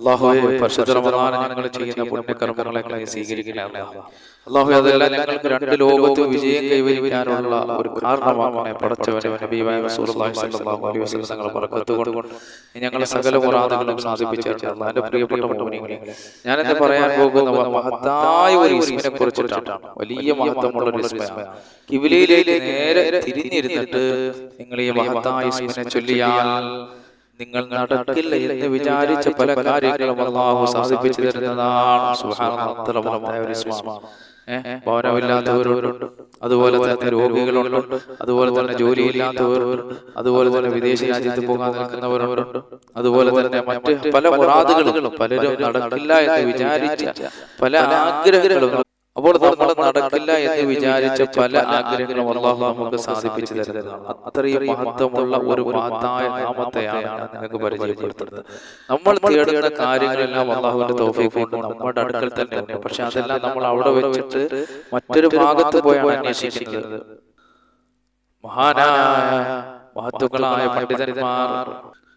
അള്ളാഹുവെ ഞങ്ങൾ ചെയ്യുന്ന പുണ്യകർമ്മങ്ങളെ നീ സ്വീകരിക്കണേ അള്ളാഹു അതെല്ലാം ഞങ്ങൾക്ക് രണ്ട് ലോകത്ത് വിജയം കൈവരിക്കാനുള്ള ഒരു ഞങ്ങളെ സകല മുറാദുകളും സാധിപ്പിച്ചിട്ടുണ്ട് അള്ളാഹിന്റെ പ്രിയപ്പെട്ട ഇന്ന് പറയാൻ പോകുന്ന മഹത്തായ ഒരു ഇസ്മിനെ കുറിച്ചിട്ടാണ് വലിയ മഹത്വമുള്ള ഒരു ഇസ്മ കിബിലയിലേക്ക് നേരെ തിരിഞ്ഞിരുന്നിട്ട് നിങ്ങൾ ഈ മഹത്തായ ഇസ്മിനെ ചൊല്ലിയാൽ നിങ്ങൾ നടക്കില്ല എന്ന് വിചാരിച്ച പല കാര്യങ്ങളും അള്ളാഹു സാധിപ്പിച്ചു തരുന്നതാണ്. ഭവനമില്ലാത്തവരുണ്ട്. അതുപോലെ തന്നെ രോഗികളുണ്ട്. അതുപോലെ തന്നെ ജോലിയില്ലാത്തവരുണ്ട്. അതുപോലെ തന്നെ വിദേശ രാജ്യത്ത് പോകാൻ നിൽക്കുന്നവരുണ്ട്. അതുപോലെ തന്നെ മറ്റ് പല മുറാദുകളും പലരും നടക്കില്ല എന്ന് വിചാരിച്ച പല ആഗ്രഹങ്ങളും അപ്പോൾ നമ്മൾ നടക്കില്ല എന്ന് വിചാരിച്ച പല ആഗ്രഹങ്ങളും അള്ളാഹു നമുക്ക് സാധിപ്പിച്ചു തരുന്നതാണ്. അത്രയും മഹത്വമുള്ള ഒരു മഹത്തായ നാമത്തെയാണ് നിങ്ങൾക്ക് പരിചയപ്പെടുത്തുന്നത്. നമ്മൾ തേടുന്ന കാര്യങ്ങളെല്ലാം അള്ളാഹുവിന്റെ തോഫീക്ക് കൊണ്ട് നമ്മുടെ അടുക്കൽ തന്നെ ഉണ്ട് പക്ഷെ അതെല്ലാം നമ്മൾ അവിടെ വെച്ചിട്ട് മറ്റൊരു ഭാഗത്ത് പോയാണ് അന്വേഷിക്കുന്നത്. മഹാനായ മഹത്വങ്ങളായ പണ്ഡിതന്മാർ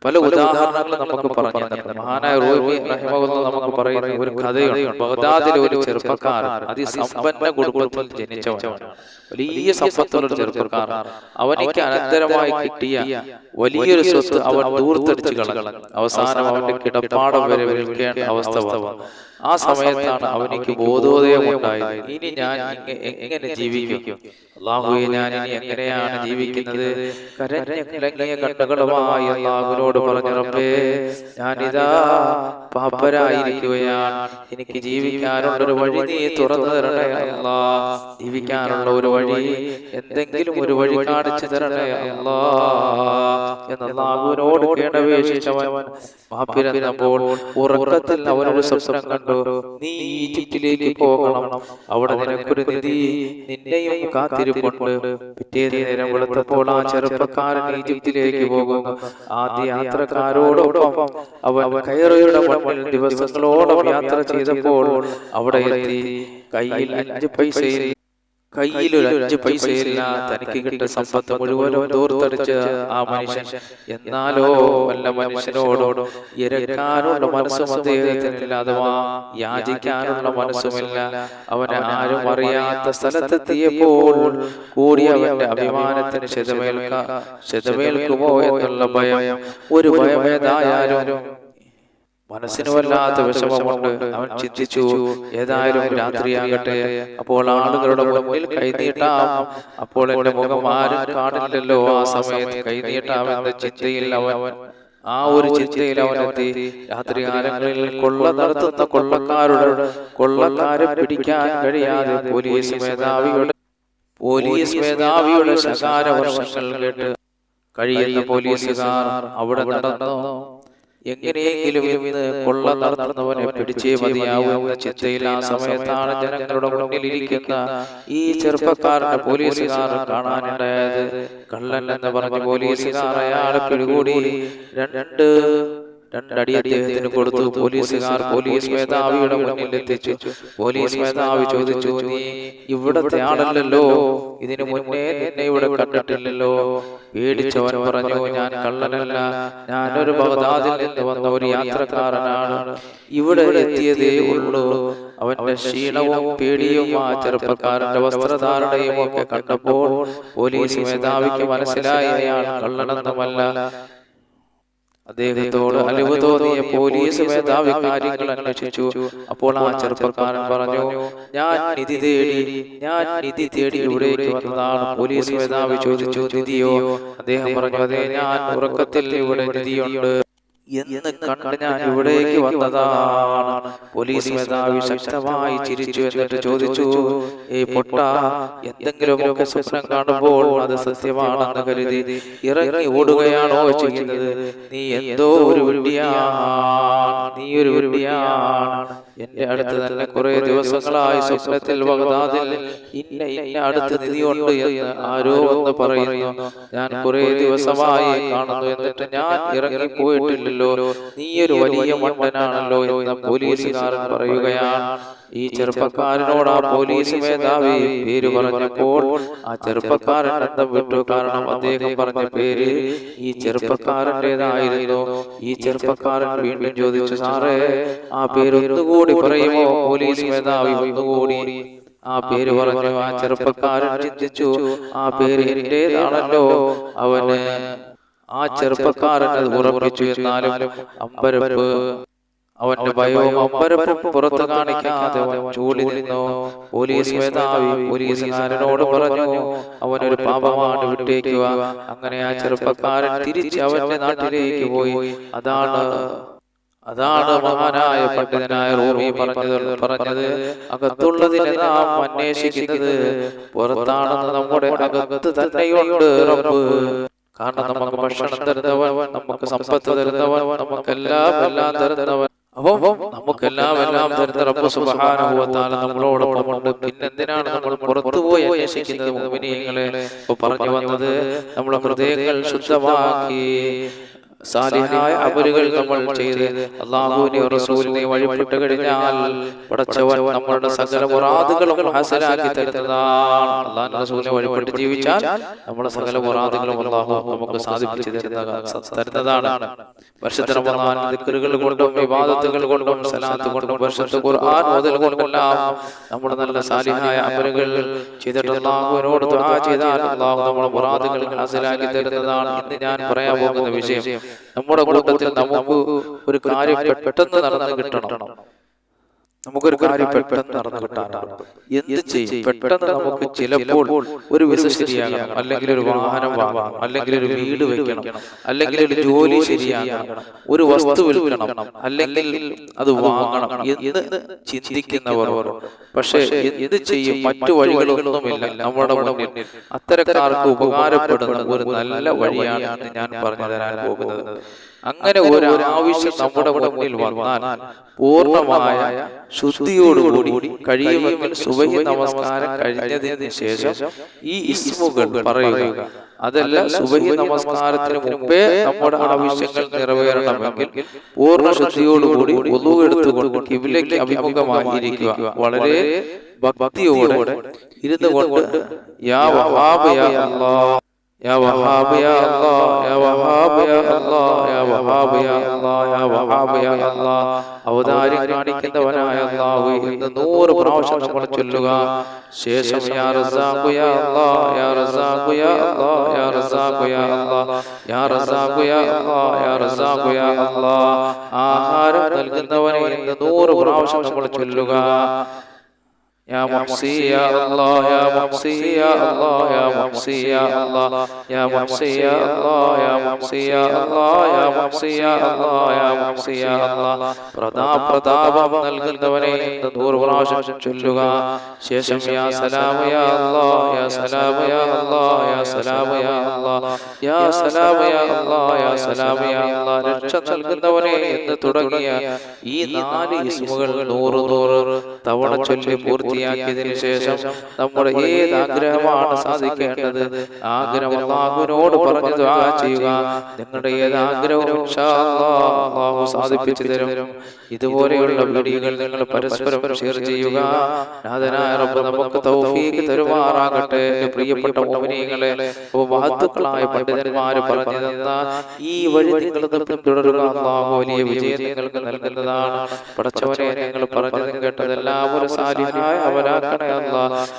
പല ഉദാഹരണങ്ങളും നമുക്ക് പറഞ്ഞു തന്നിട്ടുണ്ട് മഹാനായ റോഹി റഹിമഹുല്ല നമുക്ക് പറയുന്ന ഒരു കഥയുണ്ട്. ബഗ്ദാദിലെ ഒരു ചെറുപ്പക്കാരൻ അതിസമ്പന്ന കുടുംബത്തിൽ ജനിച്ചവനാണ്. വലിയ സമ്പത്തുള്ള ഒരു ചെറുപ്പക്കാരൻ. അവനിക്ക് അനന്തരമായി കിട്ടിയ വലിയൊരു സ്വത്ത് അവൻ ദൂർത്തടിച്ചു കളഞ്ഞു. അവസാനം അവന്റെ കിടപ്പാടം വരെ വിൽക്കേണ്ട അവസ്ഥ വന്നു. ആ സമയത്താണ് അവനിക്ക് ബോധോദയം ഉണ്ടായത്. ഇനി ഞാൻ എങ്ങനെ ജീവിക്കും? അള്ളാഹുവെ ഞാൻ ഇനി എങ്ങനെയാണ് ജീവിക്കുന്നത്? കരഞ്ഞ കലങ്ങിയ കണ്ണുകളുമായി അള്ളാഹുവിനോട് പറഞ്ഞു റബ്ബേ ഞാനിതാ പാപ്പരായിരിക്കുകയാണ് എനിക്ക് ജീവിക്കാനുള്ള ഒരു വഴി നീ തുറന്നു തരണേ ജീവിക്കാനുള്ള ഒരു വഴി എന്തെങ്കിലും ഒരു വഴി കാണിച്ചു തരണേ അല്ലാ. എന്ന് അള്ളാഹുവിനോട് കേണപേക്ഷിച്ചവൻ പാപ്പിരന്നപ്പോൾ ഉറക്കത്തിൽ അവനൊരു സ്വപ്നം കണ്ടു. നീ ഈജിപ്തിലേക്ക് പോകണം. അവിടെ നിനക്കൊരു നിധി നിന്നെയും കാത്തിരിപ്പുണ്ട്. പിറ്റേ നേരം വെളുത്തപ്പോൾ ആ ചെറുപ്പക്കാരൻ ഈജിപ്തിലേക്ക് പോകുന്നു. ആദ്യ യാത്രക്കാരോടൊപ്പം അവൻ കയറയുടെ ദിവസങ്ങളോളം യാത്ര ചെയ്തപ്പോൾ അവിടെ എത്തി. കയ്യിൽ അഞ്ച് പൈസയിൽ കയ്യിൽ ഒരു അഞ്ച് പൈസയില്ല തനിക്ക് കിട്ടിയ സമ്പത്ത് മുഴുവനും ദൂർത്തടിച്ച് ആ മനുഷ്യൻ. എന്നാലോ വല്ല മനുഷ്യനോടോ ഇരക്കാനുള്ള മനസ്സും അദ്ദേഹത്തിനില്ല. അഥവാ യാചിക്കാനുള്ള മനസ്സുമില്ല. അവനെ ആരും അറിയാത്ത സ്ഥലത്തെത്തിയപ്പോൾ കൂടി അവന്റെ അഭിമാനത്തിന് ശതമേൽക്ക ശതമേൽക്കുമോ എന്നുള്ള ഭയം. ഒരു ഭയമേതായാലും മനസ്സിന് വല്ലാത്ത വിഷമമുണ്ട് അവൻ ചിന്തിച്ചു ഏതായാലും രാത്രിയാകട്ടെ. അപ്പോൾ ആളുകളുടെ മുന്നിൽ കൈനീട്ടാം അപ്പോൾ എന്റെ മുഖം ആരും കാണില്ലല്ലോ ആ സമയത്ത് കൈനീട്ടാം എന്ന ചിന്തയിൽ അവൻ ആ ഒരു ചിന്തയിൽ അവനെത്തി രാത്രികാലങ്ങളിൽ കൊള്ള നടത്തുന്ന കൊള്ളക്കാരുടെ കൊള്ളക്കാരെ പിടിക്കാൻ കഴിയാതെ പോലീസ് മേധാവിയുടെ പോലീസ് മേധാവിയുടെ ശകാര വർഷങ്ങൾ കേട്ട് കഴിയുന്ന പോലീസുകാർ അവിടെ നടന്നു? എങ്ങനെയെങ്കിലും ഇന്ന് കൊള്ള നടത്തുന്നവനെ പിടിച്ചേ മതിയാവുന്ന ചിന്തയിൽ ആ സമയത്താണ് ജനങ്ങളുടെ മുന്നിൽ ഇരിക്കുന്ന ഈ ചെറുപ്പക്കാരനെ പോലീസുകാർ കാണാനുണ്ടായത്. കള്ളൻ എന്ന് പറഞ്ഞ പോലീസുകാർ അയാളെ പിടികൂടി രണ്ട് രണ്ടടി അദ്ദേഹത്തിന് കൊടുത്തു. പോലീസുകാർ പോലീസ് മേധാവിയുടെ മുന്നിൽ എത്തിച്ചു. പോലീസ് മേധാവി ചോദിച്ചു നീ ഇവിടത്തെ ആളല്ലല്ലോ ഇതിനു മുന്നേ നിന്നെ ഇവിടെ കണ്ടിട്ടില്ലല്ലോ. പേടിച്ചവൻ പറഞ്ഞു ഞാൻ കള്ളനല്ല. ഞാനൊരു ബഗ്ദാദിൽ നിന്ന് വന്ന ഒരു യാത്രക്കാരനാണ്. ഇവിടെ എത്തിയതേ ഉള്ളൂ. അവന്റെ ക്ഷീണവും പേടിയും ആ ചെറുപ്പക്കാരന്റെ വസ്ത്രധാരണയും ഒക്കെ കണ്ടപ്പോൾ പോലീസ് മേധാവിക്ക് മനസ്സിലായി അയാൾ കള്ളനെന്നുമല്ല. അദ്ദേഹത്തോട് അലിവ് തോന്നിയ പോലീസ് മേധാവി കാര്യങ്ങൾ അന്വേഷിച്ചു അപ്പോൾ ആ ചെറുപ്പക്കാരൻ പറഞ്ഞു ഞാൻ നിധി തേടി ഞാൻ നിധി തേടി ഇവിടേക്ക് വന്നതാണ് പോലീസ് മേധാവി ചോദിച്ചു നിധിയോ? അദ്ദേഹം പറഞ്ഞു അതെ ഞാൻ ഉറക്കത്തിൽ ഇവിടെ നിധിയുണ്ട്. എന്ന് കണ്ട് ഞാൻ ഇവിടേക്ക് വന്നതാണ്. പോലീസ് മേധാവി ശക്തമായി ചിരിച്ചു എന്നിട്ട് ചോദിച്ചു ഈ പൊട്ട എന്തെങ്കിലുമൊക്കെ സ്വപ്നം കാണുമ്പോൾ അത് സത്യമാണെന്ന് കരുതി ഇറങ്ങി ഓടുകയാണോ ചെയ്യുന്നത്? നീ എന്തോ ഒരു വിടിയാണ് നീ ഒരു വിഡ്ഢിയാണ്. എന്റെ അടുത്ത് തന്നെ കുറെ ദിവസങ്ങളായി സ്വപ്നത്തിൽ ബഗ്ദാദിൽ ഇന്ന ഇന്ന അടുത്ത് നിധിയുണ്ട് എന്ന് ആരോ എന്ന് പറയുന്നു. ഞാൻ കുറെ ദിവസമായി കാണുന്നു. എന്നിട്ട് ഞാൻ ഇറങ്ങി പോയിട്ടില്ലല്ലോ. നീ ഒരു വലിയ മണ്ടനാണല്ലോ എന്ന് പോലീസുകാരൻ പറയുകയാണ്. ഈ ചെറുപ്പക്കാരനോട് ആ പോലീസ് മേധാവി പേര് പറഞ്ഞപ്പോൾ ആ ചെറുപ്പക്കാരൻ അന്തം വിട്ടു. കാരണം അദ്ദേഹം പറഞ്ഞ പേര് ഈ ചെറുപ്പക്കാരന്റെതായിരുന്നു. ഈ ചെറുപ്പക്കാരൻ വീണ്ടും ചോദിച്ചു സാറേ ആ പേര് ഒന്നുകൂടി പറയുമോ? പോലീസ് മേധാവി ഒന്നുകൂടി ആ പേര് പറഞ്ഞു ആ ചെറുപ്പക്കാരൻ ചിന്തിച്ചു. ആ പേര് എന്റേതാണല്ലോ. അവന് ആ ചെറുപ്പക്കാരൻ അത് ഉറപ്പിച്ചു എന്നാലും അമ്പരപ്പ്. അവന്റെ ഭയവും അമ്പരപ്പും പുറത്തു കാണിക്കാതെ അവൻ ചൂളി നിന്നു. പോലീസ് മേധാവി പോലീസുകാരനോട് പറഞ്ഞു അവനൊരു പാപമാണ് വിട്ടേക്കുക. അങ്ങനെ ആ ചെറുപ്പക്കാരൻ തിരിച്ച് അവന്റെ നാട്ടിലേക്ക് പോയി. അതാണ് അതാണ് മഹാനായ പണ്ഡിതനായ റൂമി പറഞ്ഞത് പറഞ്ഞത് അകത്തുള്ളതിനെ നാം അന്വേഷിക്കുന്നത് പുറത്താണെന്ന് നമ്മുടെ അകത്ത് തന്നെയുണ്ട് റബ്ബ്. കാരണം നമുക്ക് ഭക്ഷണം തരുന്നവൻ നമുക്ക് സമ്പത്ത് തരുന്നവൻ നമുക്കെല്ലാം എല്ലാം തരുന്നവൻ. അപ്പം നമുക്കെല്ലാം എല്ലാം തരുന്ന റബ്ബ് തആല നമ്മളോടൊപ്പം ഉണ്ട്. പിന്നെന്തിനാണ് നമ്മൾ പുറത്തു പോയി അന്വേഷിക്കുന്നത്? മുഅ്മിനീങ്ങളെ ഇപ്പൊ പറഞ്ഞു വന്നത് നമ്മുടെ ഹൃദയങ്ങൾ ശുദ്ധമാക്കി സാലിഹായ അമലുകൾ നമ്മൾ ചെയ്ത് അള്ളാഹുവിനെ റസൂലിനെ വഴിപ്പെട്ട് കഴിഞ്ഞാൽ പടച്ചവൻ നമ്മളുടെ സകല മുറാദുകളും ഹാസലാക്കി തരുന്നതാണ്. അള്ളാഹു റസൂലിനെ വഴിപ്പെട്ട് ജീവിച്ചാൽ നമ്മുടെ സകല മുറാദുകളും അള്ളാഹു നമുക്ക് സാധിപ്പിച്ചു തരുന്ന തരുന്നതാണ്. വർഷത്തെ റമദാൻ ദിക്റുകൾ കൊണ്ടും വിവാദത്തുകൾ കൊണ്ടും സലാത്ത് കൊണ്ടും വർഷത്തെ ഖുർആൻ മുതൽ കൊണ്ടെല്ലാം നമ്മുടെ നല്ല സാലിഹായ അമലുകൾ ചെയ്തിട്ട് അള്ളാഹുവിനോട് ദുആ ചെയ്താൽ അള്ളാഹു നമ്മുടെ മുറാദുകൾ ഹാസലാക്കി തരുന്നതാണ്. ഇന്ന് ഞാൻ പറയാൻ പോകുന്ന വിഷയം നമ്മുടെ കൂട്ടത്തിൽ നമുക്ക് ഒരു കാര്യം പെട്ടെന്ന് നടന്നു കിട്ടണം. നമുക്കൊരു കാര്യം പെട്ടെന്ന് നടന്നു കിട്ടാറുണ്ട് എന്ത് ചെയ്യും? പെട്ടെന്ന് നമുക്ക് ചിലപ്പോൾ ഒരു വിസ ശരിയാകണം അല്ലെങ്കിൽ ഒരു വാഹനം വാങ്ങണം അല്ലെങ്കിൽ ഒരു വീട് വെക്കണം അല്ലെങ്കിൽ ഒരു ജോലി ശരിയാകണം ഒരു വസ്തു വിൽക്കണം അല്ലെങ്കിൽ അത് വാങ്ങണം എന്ന് ചിന്തിക്കുന്നവർ. പക്ഷേ എന്ത് ചെയ്യും? മറ്റു വഴികളൊന്നുമില്ല. നമ്മുടെ മുന്നിൽ അത്തരക്കാർക്ക് ഉപകാരപ്പെടുന്ന ഒരു നല്ല വഴിയാണ് ഞാൻ പറഞ്ഞു തരാൻ പോകുന്നത്. അങ്ങനെ ഒരു ആവശ്യം നമ്മുടെ മുന്നിൽ വന്നാൽ പൂർണമായ ശുദ്ധിയോടുകൂടി കഴിയുമെങ്കിൽ സുബഹി നമസ്കാരം കഴിഞ്ഞതിന് ശേഷം ഈ ഇസ്മുകൾ പറയുക. അതല്ല സുബഹി നമസ്കാരത്തിന് മുമ്പേ നമ്മുടെ ആവശ്യങ്ങൾ നിറവേറണമെങ്കിൽ പൂർണ ശുദ്ധിയോടുകൂടി ഒന്നു എടുത്തുകൊണ്ട് കിബിലേക്ക് അഭിമുഖമായിരിക്കുക. വളരെ ഭക്തിയോടെ ഇരുന്നു കൊണ്ട് യാ വഹാബ് യാ അല്ലാഹ്. يا وهاب يا الله يا وهاب يا الله يا وهاب يا الله يا وهاب يا الله അവതാരം കാണിക്കുന്നവനായ അല്ലാഹു എന്ന് നൂറ് പ്രാവശ്യം നമ്മൾ ചൊല്ലുക ശേഷം യാ റസാഖു യാ അല്ലാഹ് യാ റസാഖു യാ അല്ലാഹ് യാ റസാഖു യാ അല്ലാഹ് യാ റസാഖു യാ അല്ലാഹ് യാ റസാഖു യാ അല്ലാഹ് ആഹാരം നൽകുന്നവനെ എന്ന് നൂറ് പ്രാവശ്യം നമ്മൾ ചൊല്ലുക يا محصي يا الله يا محصي يا الله يا محصي يا الله يا محصي يا الله يا محصي يا الله يا محصي يا الله يا محصي يا الله പ്രതാ പ്രതാപം നൽകുന്നവനെ എന്ന് നൂറ് പ്രാവശ്യം ചൊല്ലുക ശേഷം യാ സലാം യാ അല്ലാഹ് യാ സലാം യാ അല്ലാഹ് യാ സലാം യാ അല്ലാഹ് യാ സലാം യാ അല്ലാഹ് യാ സലാം യാ അല്ലാഹ് രക്ഷ നൽകുന്നവനെ എന്ന് തുടങ്ങിയ ഈ നാല് ഇസ്മുകൾ നൂറ് നൂറ് തവണ ചൊല്ലി പൂർത്തിയാക്കിയതിനു ശേഷം നമ്മുടെ ഏത് ആഗ്രഹമാണ് സാധിക്കേണ്ടത്? ആഗ്രഹം അള്ളാഹുവിനോട് പറഞ്ഞു ദുആ ചെയ്യുക. നിങ്ങളുടെ ഏത് ആഗ്രഹവും അള്ളാഹു സാധിപ്പിച്ചു തരും. ഇതുപോലെയുള്ള വീഡിയോകൾ നിങ്ങൾ പരസ്പരം ഷെയർ ചെയ്യുക. നാഥനായ റബ്ബ് നമുക്ക് തൗഫീഖ് തരുമാറാകട്ടെ. പ്രിയപ്പെട്ട മോമിനികളെ മഹത്തുക്കളായ പണ്ഡിതന്മാര് പറഞ്ഞു തന്ന ഈ വഴി നിങ്ങൾ തുടരുക അള്ളാഹു വലിയ വിജയം നിങ്ങൾക്ക് നൽകുന്നതാണ്. പടച്ചവനെ നിങ്ങൾ പറഞ്ഞതും കേട്ടതെല്ലാം ഒരു സാലിഹായ അല്ല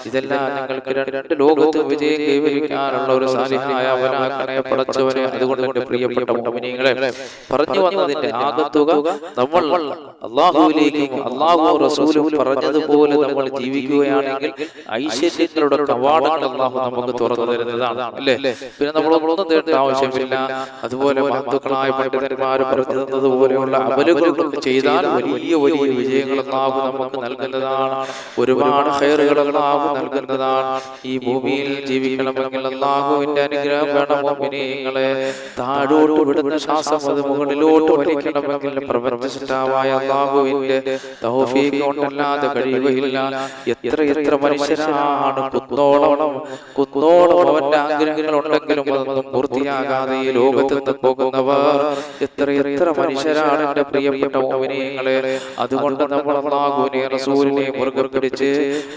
ഇതെല്ലാം നിങ്ങൾക്ക് രണ്ട് ലോകത്ത് വിജയം കൈവരിക്കാനുള്ള ഒരു സാലിഹായ അവലാക്കണേ പടച്ചവനെ അതുകൊണ്ട് എന്റെ പ്രിയപ്പെട്ട പറഞ്ഞു വന്നതിന്റെ ആകത്തുക നമ്മൾ അള്ളാഹുവിലേക്കും അള്ളാഹു റസൂലും പറഞ്ഞതുപോലെ നമ്മൾ ജീവിക്കുകയാണെങ്കിൽ ഐശ്വര്യങ്ങളുടെ കവാടങ്ങൾ അള്ളാഹു നമുക്ക് തുറന്നു തരുന്നതാണ് അല്ലേ? പിന്നെ നമ്മൾ ഒന്നും തേടേണ്ട ആവശ്യമില്ല. അതുപോലെ മഹത്തുക്കളായ പണ്ഡിതന്മാർ പറഞ്ഞു തന്നതുപോലെയുള്ള അവലുകൾ ചെയ്താൽ വലിയ വലിയ വിജയങ്ങൾ അള്ളാഹു നമുക്ക് നൽകുന്നതാണ്. ഒരു ഒരുപാട് ഹൈറുകൾ അള്ളാഹു നൽകുന്നതാണ്. ഈ ഭൂമിയിൽ ജീവിക്കണമെങ്കിൽ അള്ളാഹുവിന്റെ അനുഗ്രഹം വേണം വിനയങ്ങളെ താഴോട്ട് വിടുന്ന ശ്വാസം അത് മുകളിലോട്ട് വലിക്കണമെങ്കിൽ പ്രപഞ്ചസിട്ടാവായ അള്ളാഹുവിന്റെ തൗഫീഖ് കൊണ്ടല്ലാതെ കഴിയുകയില്ല. എത്ര എത്ര മനുഷ്യരാണ് കുന്നോളം. കുന്നോളം. അവന്റെ ആഗ്രഹങ്ങൾ ഉണ്ടെങ്കിലും അതൊന്നും പൂർത്തിയാകാതെ ഈ ലോകത്ത് നിന്ന് പോകുന്നവർ എത്ര എത്ര മനുഷ്യരാണ് എന്റെ പ്രിയപ്പെട്ട മോമിനിയങ്ങളെ അതുകൊണ്ട് നമ്മൾ അള്ളാഹുവിനെ റസൂലിനെ മുറുകെ പിടിച്ച്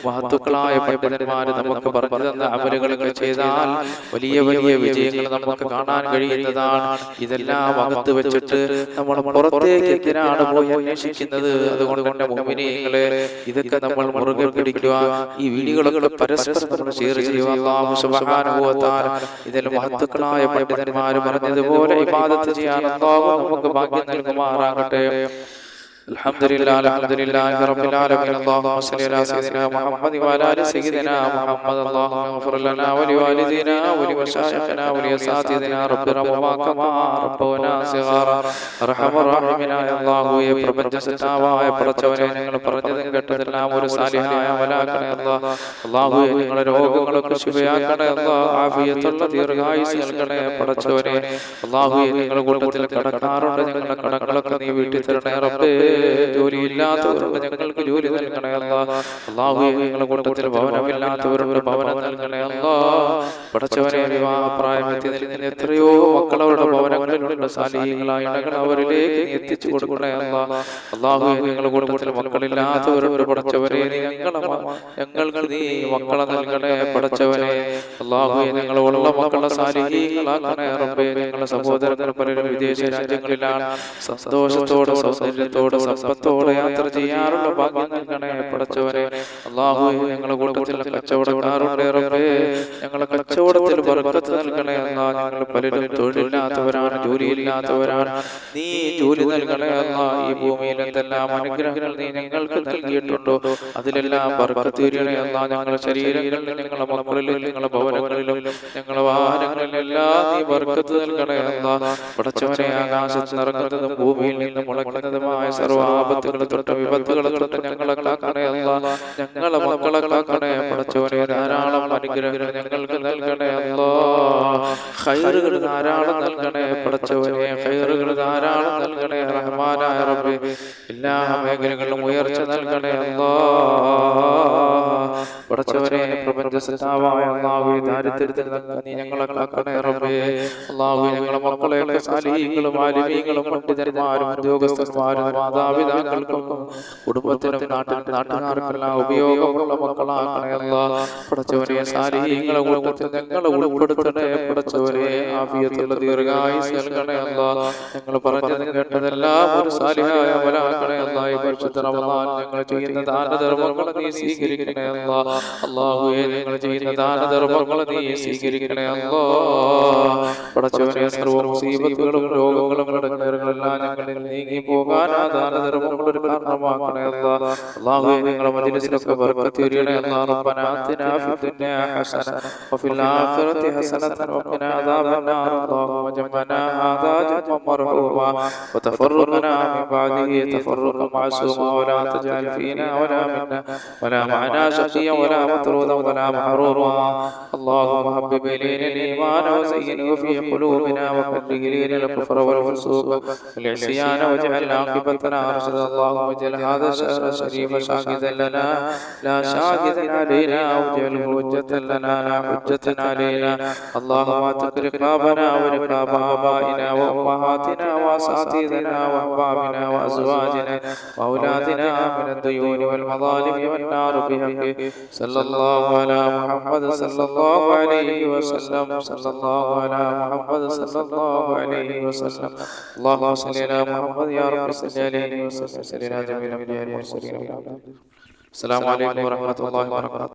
മഹത്തുക്കളായ പണ്ഡിതന്മാര് നമുക്ക് പറഞ്ഞു തന്ന അമലുകളൊക്കെ ചെയ്താൽ വലിയ വലിയ വിജയങ്ങൾ നമുക്ക് കാണാൻ കഴിയുന്നതാണ്. ഇതെല്ലാം അകത്ത് വെച്ചിട്ട് നമ്മൾ പുറത്തേക്ക് എന്തിനാണ് പോയി അന്വേഷിക്കുന്നത്? അതുകൊണ്ട് കൊണ്ട് മോമിനിയങ്ങളെ ഇതൊക്കെ നമ്മൾ മുറുകെ പിടിക്കുക. ഈ വീഡിയോകളൊക്കെ പരസ്പരം നമ്മൾ ഷെയർ ചെയ്യുക. ഇതിൽ മഹത്തുക്കളായ പണ്ഡിതന്മാർ പറഞ്ഞതുപോലെ ഇബാദത്ത് ചെയ്യാൻ നമുക്ക് ഭാഗ്യം നൽകുമാറാകട്ടെ. الحمد لله الحمد لله رب العالمين اللهم صل على سيدنا محمد وعلى ال سيدنا محمد اللهم اغفر لنا ولوالدينا ولمشايخنا ولاساتذتنا رب رحمهما كما ربونا صغارا ارحم الراحمين يا الله ഈ പ്രപഞ്ച സൃഷ്ടാവായ പടച്ചവനെ നിങ്ങൾ പറഞ്ഞതും കേട്ടതെല്ലാം ഒരു സാലിഹായ വലാക്കണേ അല്ലാഹ് അല്ലാഹു നിങ്ങളുടെ രോഗങ്ങളൊക്കെ ശുഭയാക്കണേ അല്ലാഹ് ആഫിയത്തുള്ള ദീർഘായുസ് നൽകണേ പടച്ചവനെ അല്ലാഹു നിങ്ങളുടെ കൂട്ടത്തിൽ കടക്കാറുണ്ട് ഞങ്ങളുടെ കടങ്ങളൊക്കെ നീ വീട്ടിൽ തരണേ റബ്ബേ ജോലിയില്ലാത്തവരുണ്ട് ഞങ്ങൾക്ക് ജോലി നൽകണേ അള്ളാഹു കൂട്ടത്തിൽ ഭവനമില്ലാത്തവരുണ്ട് ഭവനം നൽകണേ അല്ലാ. പടച്ചവനെ വിവാഹപ്രായമെത്തി നിന്ന് എത്രയോ മക്കളവരുടെ ഭവനങ്ങളിലുള്ള സാലിഹീങ്ങളായ ഇണകൾ അവരിലേക്ക് നീ എത്തിച്ചു കൊടുക്കണേ അല്ലാ. അള്ളാഹു ഞങ്ങളുടെ കൂട്ടത്തിൽ മക്കളില്ലാത്തവരോട് പഠിച്ചവരെ ഞങ്ങളെ ഞങ്ങൾക്ക് നീ മക്കളെ നൽകണേ. പഠിച്ചവനെ അള്ളാഹു ഞങ്ങളുള്ള മക്കളെ സാലിഹീങ്ങളാക്കണേ. റബ്ബേ ഞങ്ങളുടെ സഹോദരങ്ങൾ പലരും വിദേശ രാജ്യങ്ങളിലാണ്. സന്തോഷത്തോടെ സൗന്ദര്യത്തോടെ സമ്പത്തോടെ യാത്ര ചെയ്യാറുള്ള ഭാഗ്യം നൽകണേ പടച്ചവരെ അള്ളാഹു ഞങ്ങളുടെ കൂട്ടത്തിൽ കച്ചവടക്കാരുണ്ട് ഞങ്ങളെ കച്ചവടത്തിൽ ബർക്കത്ത് നൽകണേ എന്നാ ഞങ്ങൾ പലരും തൊഴിലില്ലാത്തവരാണ് ജോലിയില്ലാത്തവരാണ്. നീ ജോലി നൽകണേ എന്നാ ഈ ഭൂമിയിൽ എന്തെല്ലാം അനുഗ്രഹങ്ങൾ നീ ഞങ്ങൾക്ക് നൽകിയിട്ടുണ്ടോ? അതിലെല്ലാം ബർക്കത്ത് വരണേ അല്ലാ ഞങ്ങളുടെ ശരീരങ്ങളിലും ഞങ്ങളുടെ മക്കളിലും ഞങ്ങളുടെ ഭവനങ്ങളിലും ഞങ്ങളുടെ വാഹനങ്ങളിലെല്ലാം നീ ബർക്കത്ത് നൽകണേ എന്നാ പടച്ചവനെ ആകാശത്ത് നിറങ്ങുന്നതും ഭൂമിയിൽ നിന്നും മുളക്കുന്നതുമായ സർവ ആപത്തുകൾ തൊട്ട് വിപത്തുകളെ തൊട്ട് ഞങ്ങളെ കാക്കണേ അല്ലാ ഞങ്ങളെ മക്കളെ കാക്കണേ പടച്ചവനെ ധാരാളം അനുഗ്രഹങ്ങൾ ഞങ്ങൾക്ക് നൽകണേ അല്ലാ. ഹൈറുകൾ ധാരാളം നൽകണേ പടച്ചവനെ ഹൈറുകൾ ധാരാളം നൽകണേ റഹ്മാനായ റബ്ബേ. എല്ലാ മേഖലകളിലും ഉയർച്ച നൽകണേ അല്ലാ. നീ ഞങ്ങളെ റബ്ബേ. ഞങ്ങളെ മക്കളെ ആലിമീങ്ങളും ഉദ്യോഗസ്ഥന്മാരും ഞങ്ങളെ ആഫിയത്തുള്ള നൽകണേ ഞങ്ങൾ പറഞ്ഞതും കേട്ടതെല്ലാം ഒരു സാലിഹായ ഈ ഞങ്ങൾ ചെയ്യുന്ന ദാനധർമ്മങ്ങൾ നീ സ്വീകരിക്കണേ അല്ലാ. അല്ലാഹുവേ നിങ്ങൾ ചെയ്യുന്ന ദാനധർമ്മങ്ങൾ നീ സ്വീകരിക്കണേ അല്ലോ. പടച്ചവനെ മുസീബത്തുകളും രോഗങ്ങളും കടങ്ങേറുകളെല്ലാം ഞങ്ങളിൽ നീങ്ങി പോകാൻ ആ ദാനധർമ്മങ്ങൾ ഒരു കാരണമാക്കണേ അല്ലാ അല്ലാഹുവേ ഞങ്ങളുടെ മജ്ലിസിലൊക്കെ ബർക്കത്ത് വരികണേ അല്ലാ റബ്ബനാ ആതിനാ ഫിദ്ദുനിയാ ഹസന വഫിൽ ആഖിറതി ഹസനതൻ വഖിനാ അദാബന്നാർ اللهم جمعنا هذا جمعا مرحوما وتفرقنا من بعده تفرقا معصوما ولا تجعل فينا ولا منا ولا معنا شقيا ولا مطرودا ولا محروما اللهم حبب الينا الايمان وزينه في قلوبنا وكره الينا الكفر والفسوق والعصيان واجعل عاقبتنا رشدا اللهم اجعل هذا الشهر الشريف شاهدا لنا لا شاهدا علينا واجعله حجة لنا لا حجة علينا اللهم اتق رقابنا ورقاب آبائنا وأمهاتنا وأساتذتنا وأحبابنا وأزواجنا وأولادنا من الديون والمظالم والنار بحقه صلى الله على محمد صلى الله عليه وسلم صلى الله على محمد صلى الله عليه وسلم اللهم صل على محمد يا رب صل عليه وسلم صل على جميع الأنبياء والمرسلين السلام عليكم ورحمة الله وبركاته